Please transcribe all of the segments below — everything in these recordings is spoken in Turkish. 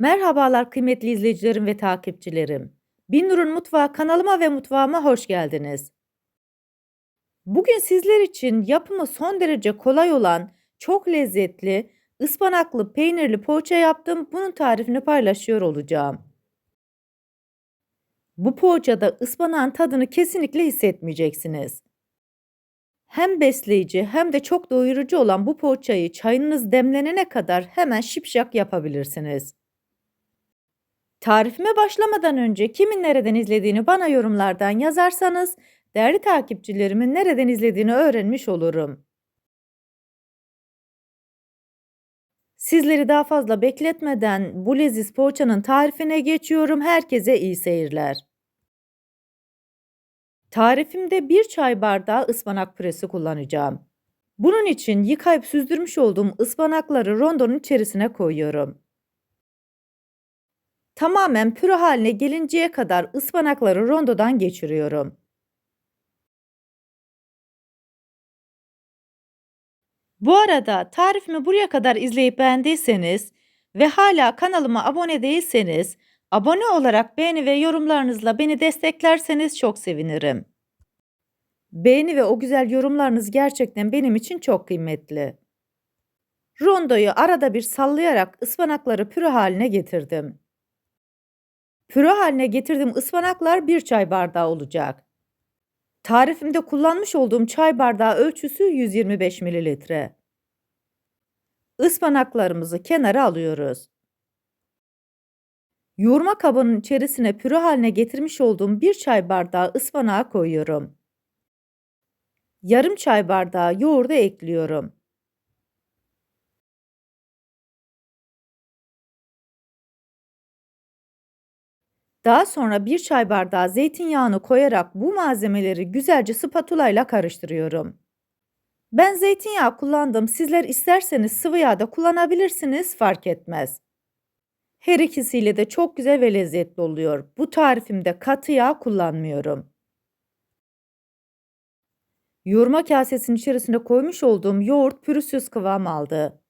Merhabalar kıymetli izleyicilerim ve takipçilerim. Binur'un Mutfağı kanalıma ve mutfağıma hoş geldiniz. Bugün sizler için yapımı son derece kolay olan, çok lezzetli, ıspanaklı peynirli poğaça yaptım. Bunun tarifini paylaşıyor olacağım. Bu poğaçada ıspanağın tadını kesinlikle hissetmeyeceksiniz. Hem besleyici hem de çok doyurucu olan bu poğaçayı çayınız demlenene kadar hemen şipşak yapabilirsiniz. Tarifime başlamadan önce kimin nereden izlediğini bana yorumlardan yazarsanız değerli takipçilerimin nereden izlediğini öğrenmiş olurum. Sizleri daha fazla bekletmeden bu leziz poğaçanın tarifine geçiyorum. Herkese iyi seyirler. Tarifimde bir çay bardağı ıspanak püresi kullanacağım. Bunun için yıkayıp süzdürmüş olduğum ıspanakları rondonun içerisine koyuyorum. Tamamen püre haline gelinceye kadar ıspanakları rondodan geçiriyorum. Bu arada tarifimi buraya kadar izleyip beğendiyseniz ve hala kanalıma abone değilseniz abone olarak beğeni ve yorumlarınızla beni desteklerseniz çok sevinirim. Beğeni ve o güzel yorumlarınız gerçekten benim için çok kıymetli. Rondoyu arada bir sallayarak ıspanakları püre haline getirdim. Püre haline getirdiğim ıspanaklar bir çay bardağı olacak. Tarifimde kullanmış olduğum çay bardağı ölçüsü 125 mililitre. Ispanaklarımızı kenara alıyoruz. Yoğurma kabının içerisine püre haline getirmiş olduğum bir çay bardağı ıspanağı koyuyorum. Yarım çay bardağı yoğurdu ekliyorum. Daha sonra bir çay bardağı zeytinyağını koyarak bu malzemeleri güzelce spatula ile karıştırıyorum. Ben zeytinyağı kullandım. Sizler isterseniz sıvı yağ da kullanabilirsiniz, fark etmez. Her ikisiyle de çok güzel ve lezzetli oluyor. Bu tarifimde katı yağ kullanmıyorum. Yoğurma kasesinin içerisine koymuş olduğum yoğurt pürüzsüz kıvam aldı.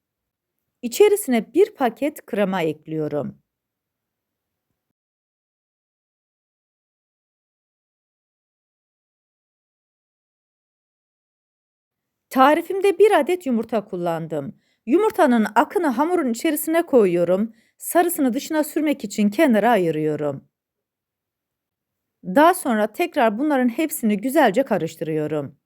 İçerisine bir paket krema ekliyorum. Tarifimde bir adet yumurta kullandım. Yumurtanın akını hamurun içerisine koyuyorum. Sarısını dışına sürmek için kenara ayırıyorum. Daha sonra tekrar bunların hepsini güzelce karıştırıyorum.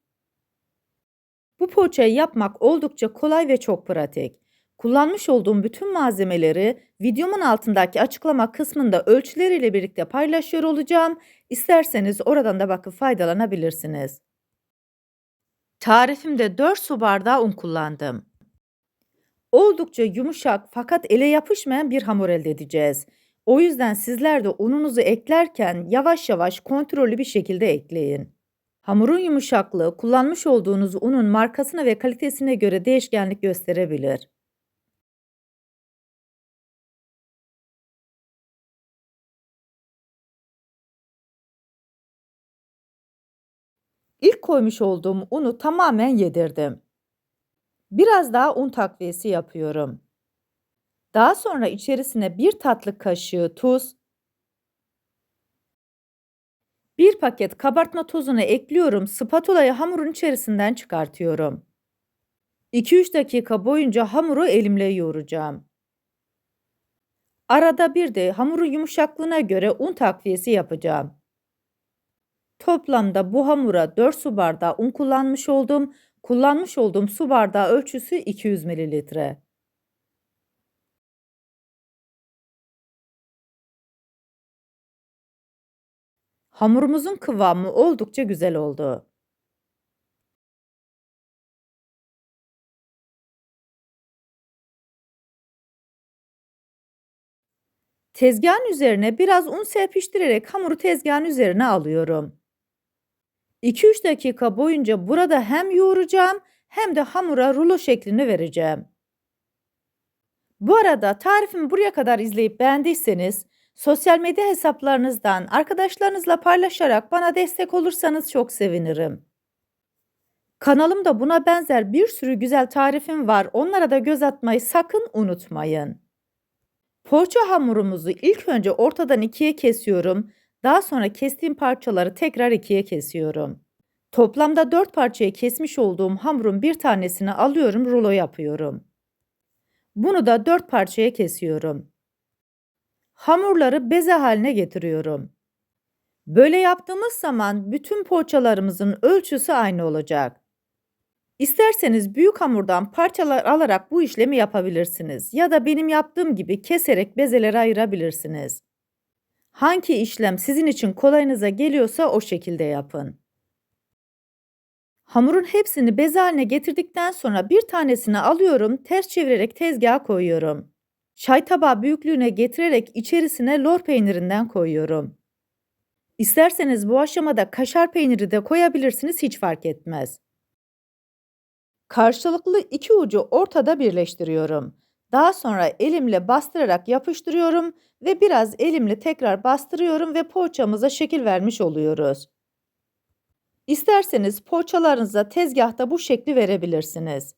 Bu poğaçayı yapmak oldukça kolay ve çok pratik. Kullanmış olduğum bütün malzemeleri videomun altındaki açıklama kısmında ölçüleriyle birlikte paylaşıyor olacağım. İsterseniz oradan da bakıp faydalanabilirsiniz. Tarifimde 4 su bardağı un kullandım. Oldukça yumuşak fakat ele yapışmayan bir hamur elde edeceğiz. O yüzden sizler de ununuzu eklerken yavaş yavaş kontrollü bir şekilde ekleyin. Hamurun yumuşaklığı kullanmış olduğunuz unun markasına ve kalitesine göre değişkenlik gösterebilir. İlk koymuş olduğum unu tamamen yedirdim. Biraz daha un takviyesi yapıyorum. Daha sonra içerisine bir tatlı kaşığı tuz, bir paket kabartma tozunu ekliyorum. Spatulayı hamurun içerisinden çıkartıyorum. 2-3 dakika boyunca hamuru elimle yoğuracağım. Arada bir de hamurun yumuşaklığına göre un takviyesi yapacağım. Toplamda bu hamura 4 su bardağı un kullanmış oldum. Kullanmış olduğum su bardağı ölçüsü 200 mililitre. Hamurumuzun kıvamı oldukça güzel oldu. Tezgahın üzerine biraz un serpiştirerek hamuru tezgahın üzerine alıyorum. 2-3 dakika boyunca burada hem yoğuracağım hem de hamura rulo şeklini vereceğim. Bu arada tarifimi buraya kadar izleyip beğendiyseniz sosyal medya hesaplarınızdan arkadaşlarınızla paylaşarak bana destek olursanız çok sevinirim. Kanalımda buna benzer bir sürü güzel tarifim var. Onlara da göz atmayı sakın unutmayın. Poğaça hamurumuzu ilk önce ortadan ikiye kesiyorum. Daha sonra kestiğim parçaları tekrar ikiye kesiyorum. Toplamda 4 parçaya kesmiş olduğum hamurun bir tanesini alıyorum, rulo yapıyorum. Bunu da 4 parçaya kesiyorum. Hamurları beze haline getiriyorum. Böyle yaptığımız zaman bütün poğaçalarımızın ölçüsü aynı olacak. İsterseniz büyük hamurdan parçalar alarak bu işlemi yapabilirsiniz ya da benim yaptığım gibi keserek bezelere ayırabilirsiniz. Hangi işlem sizin için kolayınıza geliyorsa o şekilde yapın. Hamurun hepsini beze haline getirdikten sonra bir tanesini alıyorum, ters çevirerek tezgaha koyuyorum. Çay tabağı büyüklüğüne getirerek içerisine lor peynirinden koyuyorum. İsterseniz bu aşamada kaşar peyniri de koyabilirsiniz hiç fark etmez. Karşılıklı iki ucu ortada birleştiriyorum. Daha sonra elimle bastırarak yapıştırıyorum ve biraz elimle tekrar bastırıyorum ve poğaçamıza şekil vermiş oluyoruz. İsterseniz poğaçalarınıza tezgahta bu şekli verebilirsiniz.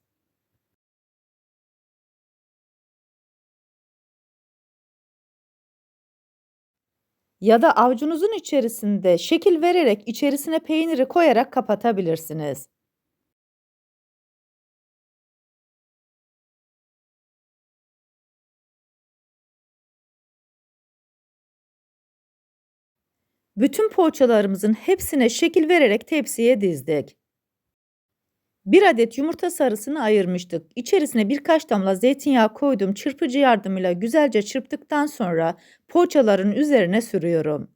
Ya da avucunuzun içerisinde şekil vererek içerisine peyniri koyarak kapatabilirsiniz. Bütün poğaçalarımızın hepsine şekil vererek tepsiye dizdik. Bir adet yumurta sarısını ayırmıştık. İçerisine birkaç damla zeytinyağı koydum. Çırpıcı yardımıyla güzelce çırptıktan sonra poğaçaların üzerine sürüyorum.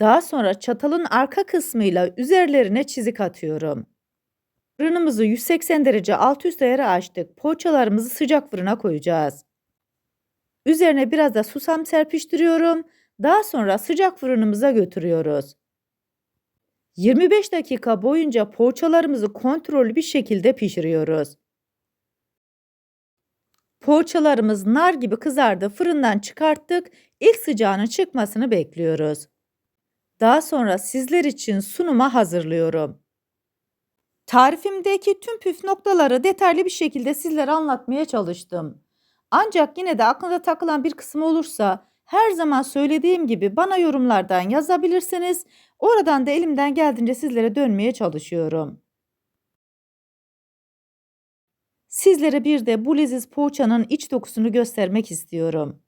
Daha sonra çatalın arka kısmıyla üzerlerine çizik atıyorum. Fırınımızı 180 derece alt üst ayarı açtık. Poğaçalarımızı sıcak fırına koyacağız. Üzerine biraz da susam serpiştiriyorum. Daha sonra sıcak fırınımıza götürüyoruz. 25 dakika boyunca poğaçalarımızı kontrollü bir şekilde pişiriyoruz. Poğaçalarımız nar gibi kızardı. Fırından çıkarttık. İlk sıcağının çıkmasını bekliyoruz. Daha sonra sizler için sunuma hazırlıyorum. Tarifimdeki tüm püf noktaları detaylı bir şekilde sizlere anlatmaya çalıştım. Ancak yine de aklınıza takılan bir kısım olursa her zaman söylediğim gibi bana yorumlardan yazabilirsiniz. Oradan da elimden geldiğince sizlere dönmeye çalışıyorum. Sizlere bir de bu leziz poğaçanın iç dokusunu göstermek istiyorum.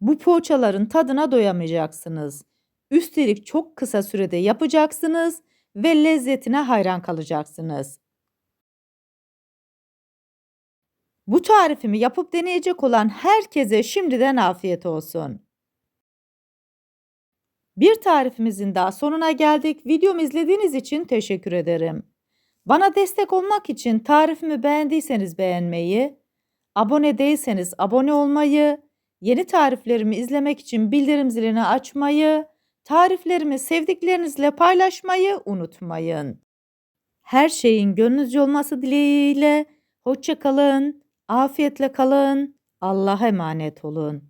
Bu poğaçaların tadına doyamayacaksınız. Üstelik çok kısa sürede yapacaksınız ve lezzetine hayran kalacaksınız. Bu tarifimi yapıp deneyecek olan herkese şimdiden afiyet olsun. Bir tarifimizin daha sonuna geldik. Videomu izlediğiniz için teşekkür ederim. Bana destek olmak için tarifimi beğendiyseniz beğenmeyi, abone değilseniz abone olmayı, yeni tariflerimi izlemek için bildirim zilini açmayı, tariflerimi sevdiklerinizle paylaşmayı unutmayın. Her şeyin gönlünüzce olması dileğiyle hoşça kalın, afiyetle kalın, Allah'a emanet olun.